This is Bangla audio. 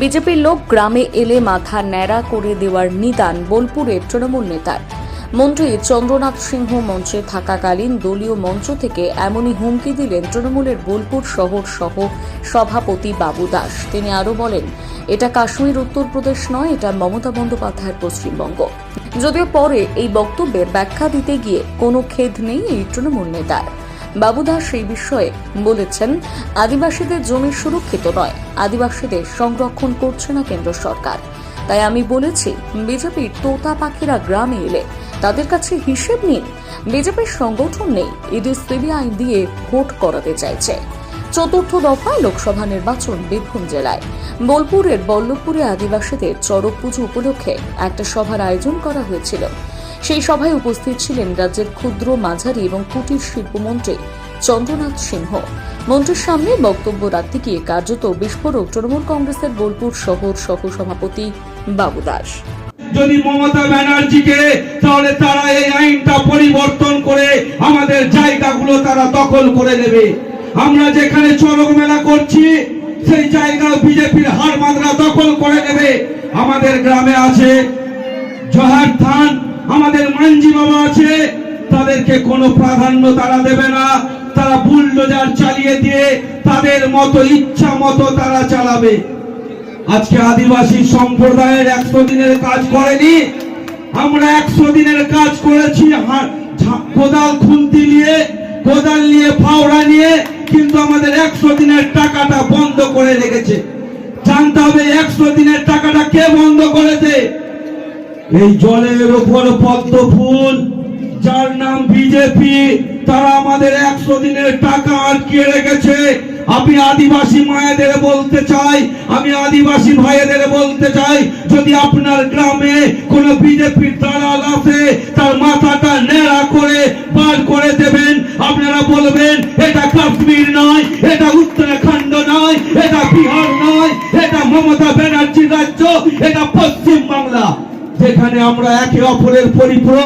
বিজেপির লোক গ্রামে এলে মাথা ন্যাড়া করে দেওয়ার নিদান বোলপুরের তৃণমূল নেতার। মন্ত্রী চন্দ্রনাথ সিংহ মঞ্চে থাকাকালীন দলীয় মঞ্চ থেকে এমনই হুমকি দিলেন তৃণমূলের বোলপুর শহর সহ সভাপতি বাবু দাস। তিনি আরও বলেন, এটা কাশ্মীর উত্তরপ্রদেশ নয়, এটা মমতা বন্দ্যোপাধ্যায়ের পশ্চিমবঙ্গ। যদিও পরে এই বক্তব্যের ব্যাখ্যা দিতে গিয়ে কোনো খেদ নেই এই তৃণমূল নেতার। বাবুদাস সেই বিষয়ে বলেছেন, আদিবাসীদের জমি সুরক্ষিত নয়। আদিবাসীদের সংরক্ষণ করছে না কেন্দ্র সরকার। তাই আমি বলেছি, বিজেপির তোতা পাখিরা গ্রামে এলে তাদের কাছে হিসেব নিন। বিজেপির সংগঠন নেই ইডি সিবিআই দিয়ে ভোট করাতে চাইছে। চতুর্থ দফায় লোকসভা নির্বাচন বীরভূম জেলায়। বোলপুরের বল্লভপুরে আদিবাসীদের চড়ক পুজো উপলক্ষে একটা সভার আয়োজন করা হয়েছিল। সেই সভায় উপস্থিত ছিলেন রাজ্যের ক্ষুদ্র মাঝারি এবং কুটির শিল্পমন্ত্রী চন্দ্রনাথ সিংহ। মন্ত্রীর সামনে বক্তব্য রাখতে গিয়ে কার্যত বিস্ফোরক তৃণমূল কংগ্রেসের বোলপুর শহর সহ সভাপতি বাবু দাস। যদি মমতা ব্যানার্জিকে তাহলে তারা এই আইনটা পরিবর্তন করে আমাদের জায়গাগুলো তারা দখল করে নেবে। আমরা যেখানে চরক মেলা করছি, সেই জায়গা বিজেপির হার মাদ্রা দখল করে নেবে। আমাদের গ্রামে আছে জহার থান আমাদের মানজি বাবা আছে, তাদেরকে কোনো প্রাধান্য তারা দেবে না। তারা বুলডোজার চালিয়ে দিয়ে তাদের মতো ইচ্ছা মতো তারা চালাবে। আজকে আদিবাসী সম্প্রদায়ের একশো দিনের কাজ করেনি। আমরা একশো দিনের কাজ করেছি কোদাল খুন্তি নিয়ে, কোদাল নিয়ে, ফাওড়া নিয়ে, কিন্তু আমাদের একশো দিনের টাকাটা বন্ধ করে রেখেছে। জানতে হবে, একশো দিনের টাকাটা কে বন্ধ করেছে? এই জলের ওপর পদ্ম ফুল যার নাম বিজেপি তারা আমাদের একশো দিনের টাকা আটকে রেখেছে। আমি আদিবাসী মায়েদের বলতে চাই, আমি আদিবাসী ভাইয়েদের বলতে চাই, যদি আপনার গ্রামে কোন বিজেপির দালাল আছে, তার মাথাটা নেড়া করে বার করে দেবেন। আপনারা বলবেন, এটা কাশ্মীর নয়, এটা উত্তরাখণ্ড নয়, এটা বিহার নয়, এটা মমতা ব্যানার্জির রাজ্য, এটা পশ্চিম বাংলা যেখানে আমরা একে অপরের পরিপূরক